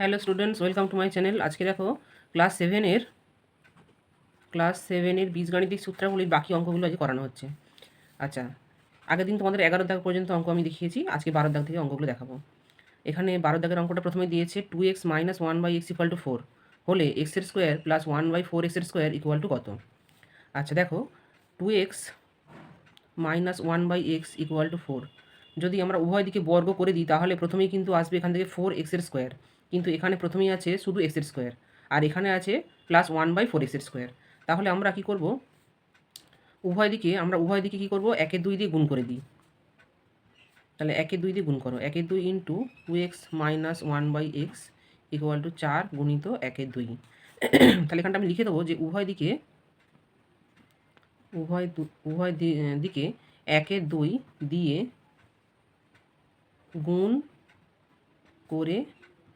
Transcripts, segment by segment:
Hello students, welcome to my channel. আজকে দেখো, class সেভেনের ক্লাস সেভেনের বীজগাণিতিক সূত্রাবলীর বাকি অঙ্কগুলো আজকে করানো হচ্ছে। আচ্ছা আগের দিন তোমাদের এগারো দাগ পর্যন্ত অঙ্ক আমি দেখিয়েছি, আজকে বারো দাগ থেকে অঙ্কগুলো দেখাবো। এখানে বারো দাগের অঙ্কটা প্রথমে দিয়েছে two x minus one by x equal to four হলে এক্সের square plus one by four এক্সের স্কোয়ার ইকুয়াল টু কত? আচ্ছা দেখো two x minus one by x equal to four যদি আমরা উভয় দিকে বর্গ করে দিই, তাহলে প্রথমেই কিন্তু আসবে এখান থেকে ফোর এক্সের স্কোয়ার কিন্তু এখানে প্রথমেই আছে শুধু এক্সের স্কোয়ার আর এখানে আছে প্লাস ওয়ান বাই ফোর এক্সের স্কোয়ার তাহলে আমরা কি করব? উভয় দিকে, আমরা উভয় দিকে কী করব? একের দুই দিয়ে গুণ করে দিই। তাহলে একের দুই দিয়ে গুণ করো। একের দুই into two x minus one by x equal to চার গুণিত একের দুই। তাহলে এখানটা আমি লিখে দেবো যে উভয় দিকে, উভয় উভয় দিকে একের দুই দিয়ে গুণ করে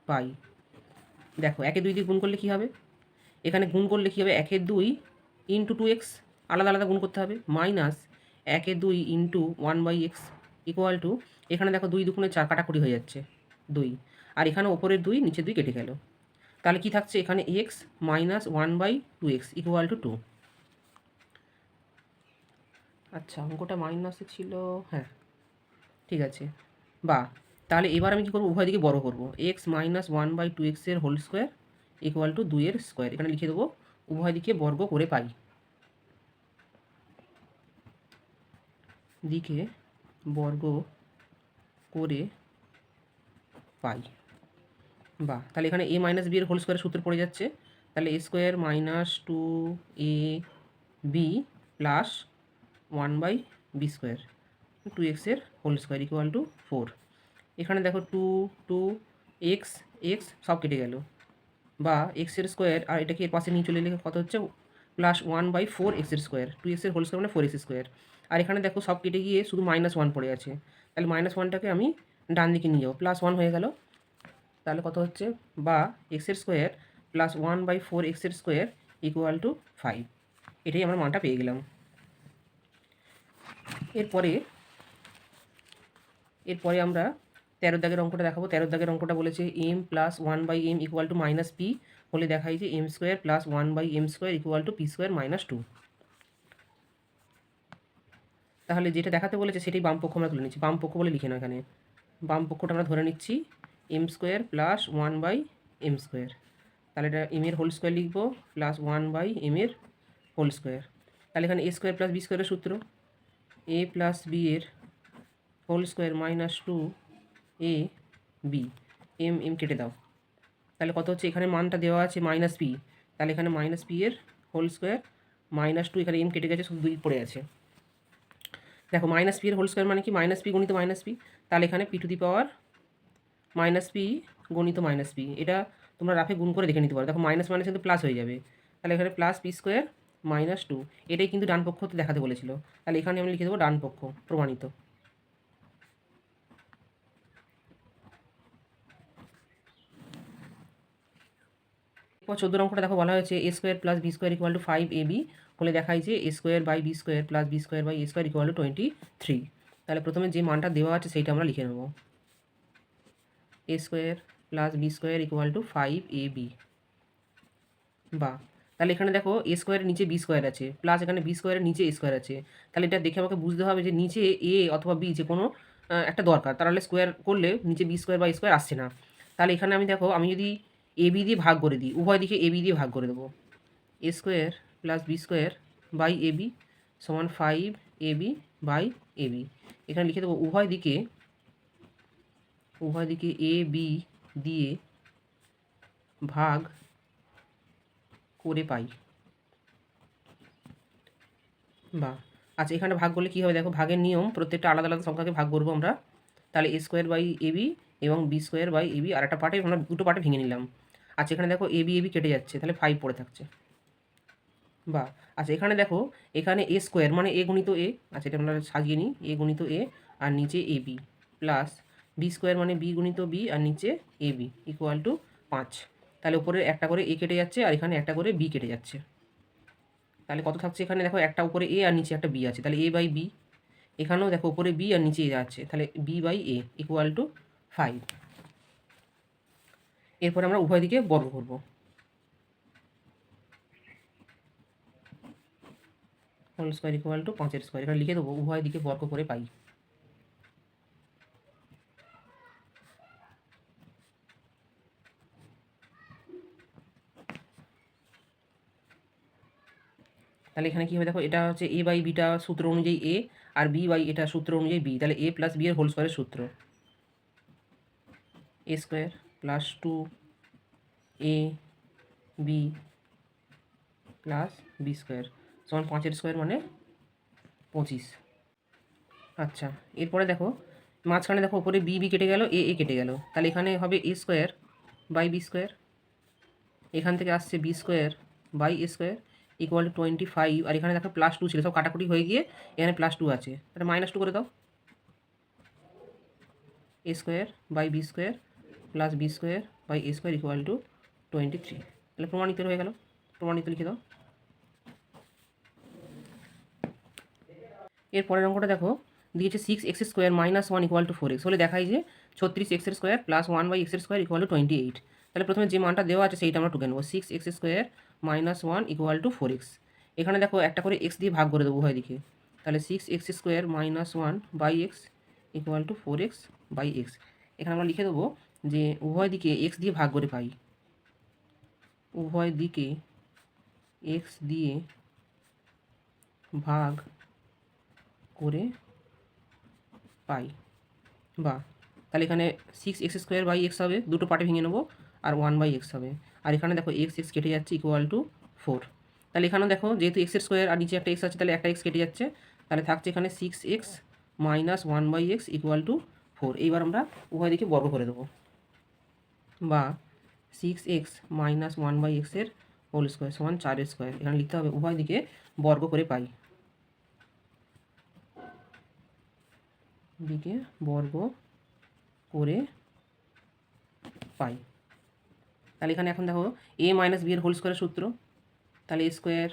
পাই। দেখো, একে দুই দিয়ে গুণ করলে কী হবে? এখানে গুণ করলে কী হবে? একের দুই ইন্টু টু এক্স আলাদা আলাদা গুণ করতে হবে। মাইনাস একের দুই into one by x equal to এখানে দেখো দুই দুগুণে চার কাটাকুটি হয়ে যাচ্ছে, দুই। আর এখানে ওপরের দুই, নিচের দুই কেটে গেল। তাহলে কি থাকছে? এখানে x minus one by two x equal to two আচ্ছা অঙ্কটা মাইনাসে ছিল হ্যাঁ ঠিক আছে। বা তাহলে এবার আমি কী করব? উভয় দিকে বড় করব। X minus one by two এক্সের হোল স্কোয়ার ইকুয়াল টু দুইয়ের স্কোয়ার এখানে লিখে দেবো, উভয় দিকে বর্গ করে পাই। দিকে বর্গ করে পাই। বা তাহলে এখানে এ মাইনাস বি এর হোল স্কোয়ারের সূত্র পড়ে যাচ্ছে। তাহলে a square minus two a b plus one by b square two এক্সের whole square equal to four এখানে দেখো টু টু এক্স এক্স সব কেটে গেল। বা এক্সের স্কোয়ার আর এটাকে এর পাশে নিয়ে চলে এলে কত হচ্ছে? প্লাস ওয়ান বাই ফোর এক্সের স্কোয়ার টু এক্সের হোল স্কোয়ার মানে ফোর এক্স স্কোয়ার আর এখানে দেখো সব কেটে গিয়ে শুধু মাইনাস ওয়ান পড়ে আছে। তাহলে মাইনাস ওয়ানটাকে আমি ডান দিকে নিয়ে যাব। প্লাস ওয়ান হয়ে গেল। তাহলে কত হচ্ছে? বা এক্সের square plus one by four এক্সের স্কোয়ার ইকুয়াল টু ফাইভ এটাই আমরা মানটা পেয়ে গেলাম। এরপরে এরপরে আমরা তেরো দাগের অঙ্কটা দেখাবো। তেরো দাগের অঙ্কটা বলেছে M plus one by M equal to minus P হলে দেখাই যে M square plus one by M square equal to P square minus two তাহলে যেটা দেখাতে বলেছে সেটাই বাম পক্ষ আমরা তুলে নিচ্ছি। বাম পক্ষ বলে লিখে না এখানে। বাম পক্ষটা আমরা ধরে নিচ্ছি M square plus one by M square তাহলে এটা এম এর হোল স্কোয়ার লিখব প্লাস ওয়ান বাই এম এর হোল স্কোয়ার তাহলে এখানে এ স্কোয়ার প্লাস বি স্কোয়ারের সূত্র। এ প্লাস বি এর whole square minus two A B M M কেটে দাও। তাহলে কত হচ্ছে? এখানে মানটা দেওয়া আছে মাইনাস পি তাহলে এখানে মাইনাস পি এর হোল স্কোয়ার মাইনাস টু এখানে এম কেটে গেছে, শুধু দুই পড়ে আছে। দেখো মাইনাস পি এর হোল স্কোয়ার মানে কি? মাইনাস পি গণিত মাইনাস পি তাহলে এখানে P to the power minus P গণিত মাইনাস পি এটা তোমরা রাফে গুণ করে দেখে নিতে পারো। দেখো মাইনাস মাইনাস কিন্তু প্লাস হয়ে যাবে। তাহলে এখানে plus P square minus two এটাই কিন্তু ডান পক্ষ দেখাতে বলেছিল। তাহলে এখানে আমি লিখে দেবো ডান পক্ষ প্রমাণিত। এরপর চোদ্দ অঙ্কটা দেখো বলা হয়েছে A square plus B square equal to five A B হলে দেখায় যে A square by B square plus B square by A square equal to twenty three তাহলে প্রথমে যে মানটা দেওয়া আছে সেইটা আমরা লিখে নেব। A square plus B square equal to five A B বা, তাহলে এখানে দেখো এ স্কোয়ারের নিচে বি স্কোয়ার আছে প্লাস এখানে বি স্কোয়ারের নিচে এ স্কোয়ার আছে। তাহলে এটা দেখে আমাকে বুঝতে হবে যে নিচে এ অথবা বি যে কোনো একটা দরকার। তাহলে স্কোয়ার করলে নিচে বি স্কোয়ার বা স্কোয়ার আসছে না। তাহলে এখানে আমি দেখো, আমি যদি এ বি দিয়ে ভাগ করে দিই। উভয় দিকে এ বি দিয়ে ভাগ করে দেবো। A square plus B square by A B সমান five A B by A B. এখানে লিখে দেবো উভয় দিকে উভয় দিকে এ বি দিয়ে ভাগ করে পাই। বা আচ্ছা এখানে ভাগ করলে কী হবে? দেখো ভাগের নিয়ম, প্রত্যেকটা আলাদা আলাদা সংখ্যাকে ভাগ করব আমরা। তাহলে A square by A B এবং B square by A B. আর একটা পার্টে আমরা দুটো পার্টে ভেঙে নিলাম। আচ্ছা এখানে দেখো এ বি এ বি কেটে যাচ্ছে, তাহলে ফাইভ পড়ে থাকছে। বা আচ্ছা এখানে দেখো, এখানে এ স্কোয়ার মানে এ গুণিত এ আচ্ছা এটা আমরা সাজিয়ে নিই এ গুণিত এ আর নিচে A B plus B square মানে বি গুণিত বি আর নিচে এ বি ইকুয়াল টু পাঁচ। তাহলে উপরে একটা করে এ কেটে যাচ্ছে আর এখানে একটা করে বি কেটে যাচ্ছে। তাহলে কত থাকছে এখানে? দেখো, একটা উপরে এ আর নিচে একটা বি আছে, তাহলে এ বাই বি এখানেও দেখো উপরে বি আর নিচে এ আছে তাহলে B by A equal to five এরপরে আমরা উভয় দিকে বর্গ করব। হোল স্কোয়ার ইকুয়াল টু পাঁচের স্কোয়ার এখানে লিখে দেবো, উভয় দিকে বর্গ করে পাই। তাহলে এখানে কী হবে দেখো, এটা হচ্ছে এ বাই বিটা সূত্র অনুযায়ী এ আর বি বাই এটা সূত্র অনুযায়ী বি তাহলে এ প্লাস বি এর হোল স্কোয়ারের সূত্র। A square plus two A B plus B square সমান পাঁচের স্কোয়ার মানে পঁচিশ। আচ্ছা এরপরে দেখো, মাঝখানে দেখো ওপরে বি বি কেটে গেল এ এ কেটে গেল। তাহলে এখানে হবে A square by B square এখান থেকে আসছে B square by A square equal twenty five আর এখানে দেখো প্লাস টু ছিল, সব কাটাকুটি হয়ে গিয়ে এখানে প্লাস টু আছে। তাহলে মাইনাস টু করে দাও। A square by B square plus B square by A square equal to twenty three তাহলে প্রমাণিত হয়ে গেল। প্রমাণিত লিখে দাও। এর পরের অঙ্কটা দেখো। দিয়েছে six X square minus one equal to four X হলে দেখাই যে ছত্রিশ এক্সের স্কোয়ার প্লাস ওয়ান বাই এক্সের square equal to twenty eight তাহলে প্রথমে যে মানটা দেওয়া আছে সেইটা আমরা টুকে নেব। Six X square minus one equal to four X এখানে দেখো একটা করে এক্স দিয়ে ভাগ করে দেবো উভয় দিকে। তাহলে six X square minus one by X equal to four X by X এখানে আমরা লিখে দেবো যে উভয় দিকে এক্স দিয়ে ভাগ করে পাই। উভয় দিকে এক্স দিয়ে ভাগ করে পাই। বা, তাহলে এখানে six X square by X হবে, দুটো পার্টে ভেঙে নেব, আর ওয়ান বাই এক্স হবে। আর এখানে দেখো এক্স এক্স কেটে যাচ্ছে ইকুয়াল টু ফোর তাহলে এখানে দেখো, যেহেতু এক্সের স্কোয়ার আর নিচে একটা এক্স আছে, তাহলে একটা এক্স কেটে যাচ্ছে। তাহলে থাকছে এখানে six X minus one by X equal to four এইবার আমরা উভয় দিকে বর্গ করে দেবো। বা six X minus one by এক্সের হোল স্কোয়ার সমান চারের স্কোয়ার এখানে লিখতে হবে, উভয় দিকে বর্গ করে পাই। দিকে বর্গ করে পাই। তাহলে এখানে এখন দেখো এ মাইনাস বি এর হোল স্কোয়ারের সূত্র। তাহলে A square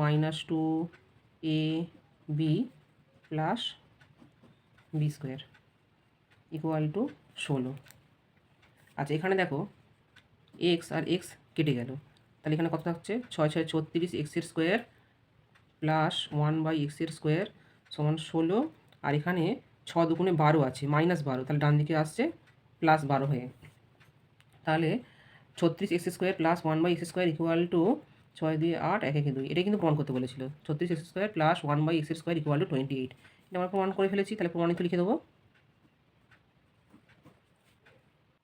minus two A B plus B square equal to ষোলো। আচ্ছা এখানে দেখো এক্স আর এক্স কেটে গেল। তাহলে এখানে কত থাকছে ছয় ছয় ছত্রিশ এক্সের স্কোয়ার প্লাস ওয়ান বাই এক্সের স্কোয়ার সমান ষোলো। আর এখানে ছ দুগুণে বারো আছে মাইনাস বারো। তাহলে ডান দিকে আসছে প্লাস বারো হয়ে। তাহলে ছত্রিশ X square plus one by X square equal to ছয় দুই আট, এক এক দুই। এটা কিন্তু প্রমাণ করতে বলেছিল। ছত্রিশ X square plus one by X square equal to twenty eight এটা আমরা প্রমাণ করে ফেলেছি, তাহলে প্রমাণিত লিখে দেবো।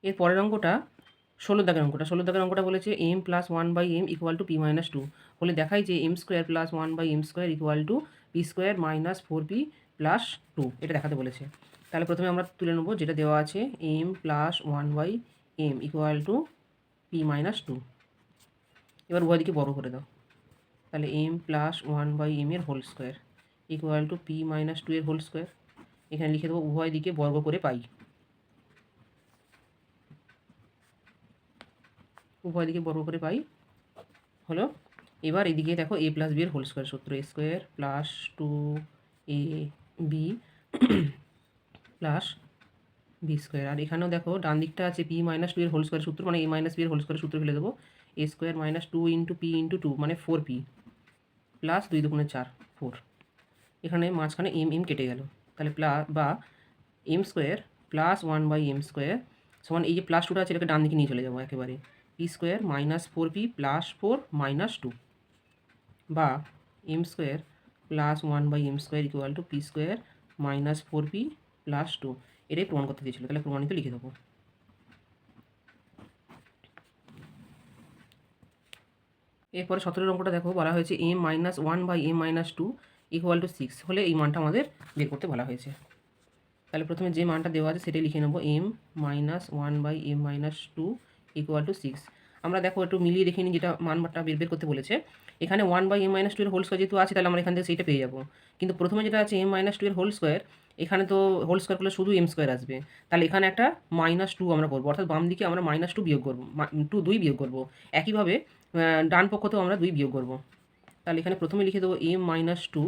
এর পরের অঙ্কটা ষোলো দাগের অঙ্কটা। ষোলো দাগের অঙ্কটা বলেছে M plus one by M equal to P minus two বলে দেখাই যে M square plus one by M square equal to P square minus four P plus two এটা দেখাতে বলেছে। তাহলে প্রথমে আমরা তুলে নেব যেটা দেওয়া আছে M plus one by M equal to P minus two এবার উভয় দিকে বড় করে দাও। তাহলে M plus one by M এর whole square equal to P minus two এর হোল স্কোয়ার এখানে লিখে দেবো উভয় দিকে বর্গ করে পাই। উভয় দিকে বর্গ করে পাই। হলো, এবার এদিকে দেখো এ প্লাস বি এর হোল স্কোয়ার সূত্র A square plus two A B plus B square আর এখানেও দেখো, ডান দিকটা আছে পি মাইনাস টু এর হোল স্কোয়ার সূত্র মানে এ মাইনাস বি এর হোল স্কোয়ার সূত্র ফেলে দেবো। A square minus two into P into two মানে ফোর পি প্লাস দুই দুগুণে চার ফোর এখানে মাঝখানে এম এম কেটে গেল। তাহলে প্লা বা M square plus one by M square সমান এই যে প্লাস টুটা আছে, এটাকে ডান দিকে নিয়ে চলে যাব একেবারে। P square minus four P plus four minus two বা M square plus one by M square equal to P square minus four P plus two. এটাই প্রমাণ করতে দিয়েছিল, তাহলে প্রমাণিত লিখে দেবো। এরপরে সতেরোর অঙ্কটা দেখো, বলা হয়েছে M minus one by M minus two equal to six হলে এই মানটা আমাদের বের করতে বলা হয়েছে। তাহলে প্রথমে যে মানটা দেওয়া আছে সেটাই লিখে নেব, M minus one by M minus two equal to six আমরা দেখো একটু মিলিয়ে দেখে নিই যেটা মানটা বের বের করতে বলেছে। এখানে one by M minus two এর হোল স্কোয়ার যেহেতু আছে, তাহলে আমরা এখান থেকে সেইটা পেয়ে যাব। কিন্তু প্রথমে যেটা আছে এম মাইনাস টু এর হোল স্কোয়ার এখানে তো হোল স্কোয়ার করলে শুধু এম স্কোয়ার আসবে। তাহলে এখানে একটা মাইনাস টু আমরা করব, অর্থাৎ বাম দিকে আমরা মাইনাস টু বিয়োগ করব টু দুই বিয়োগ করব। একইভাবে ডান পক্ষতেও আমরা দুই বিয়োগ করব। তাহলে এখানে প্রথমে লিখে দেবো M minus two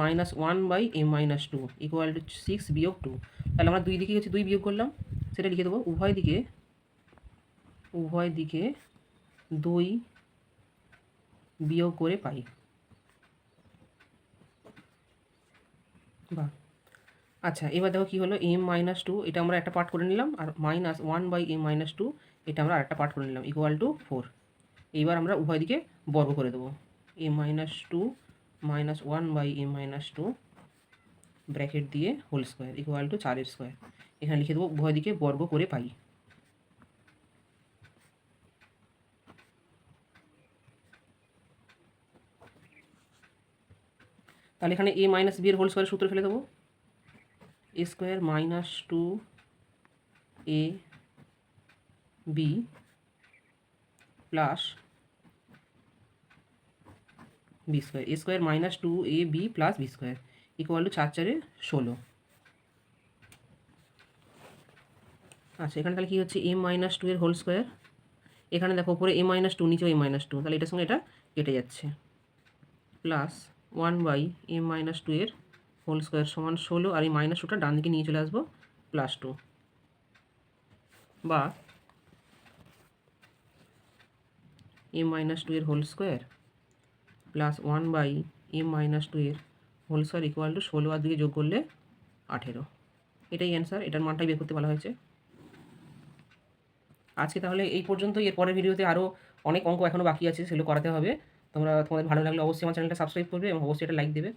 minus one by M minus two equal to six বিয়োগ টু তাহলে আমরা দুই দিকে হচ্ছে দুই বিয়োগ করলাম, সেটা লিখে দেবো, উভয় দিকে উভয় দিকে দুই বিয়োগ করে পাই। বাহ। আচ্ছা এবার দেখো কী হলো? এম মাইনাস টু এটা আমরা একটা পার্ট করে নিলাম। আর minus one by M minus two এটা আমরা আরেকটা পার্ট করে নিলাম ইকুয়াল টু ফোর এইবার আমরা উভয় দিকে বর্গ করে দেবো। M minus two minus one by M minus two bracket দিয়ে হোল স্কোয়ার ইকুয়াল টু চারের স্কোয়ার এখানে লিখে দেবো, উভয় দিকে বর্গ করে পাই। তাহলে এখানে এ মাইনাস বি এর হোল স্কোয়ার সূত্র ফেলে দেবো। A square minus two A B plus B square A square minus two A B plus B square equal to চার চারে ষোলো। আচ্ছা এখানে তাহলে কী হচ্ছে? এম মাইনাস টু এর হোল স্কোয়ার এখানে দেখো, উপরে এ মাইনাস টু নিচেও এ মাইনাস টু তাহলে এটার সঙ্গে এটা কেটে যাচ্ছে। Plus one by M minus two এর হোল স্কোয়ার সমান ষোলো, আর এই মাইনাস টুটা ডান দিকে নিয়ে চলে আসব প্লাস টু বা এম মাইনাস টু এর whole square plus one by M minus two এর হোল স্কোয়ার ইকুয়াল টু ষোলো আর দিকে যোগ করলে আঠেরো। এটাই অ্যান্সার এটার মানটাই বের করতে বলা হয়েছে। আজকে তাহলে এই পর্যন্তই এর পরের ভিডিওতে আরও অনেক অঙ্ক এখনও বাকি আছে, সেগুলো করাতে হবে। তোমরা তোমাদের ভালো লাগলে অবশ্যই আমার চ্যানেলটা সাবস্ক্রাইব করবে এবং অবশ্যই এটা লাইক দেবে।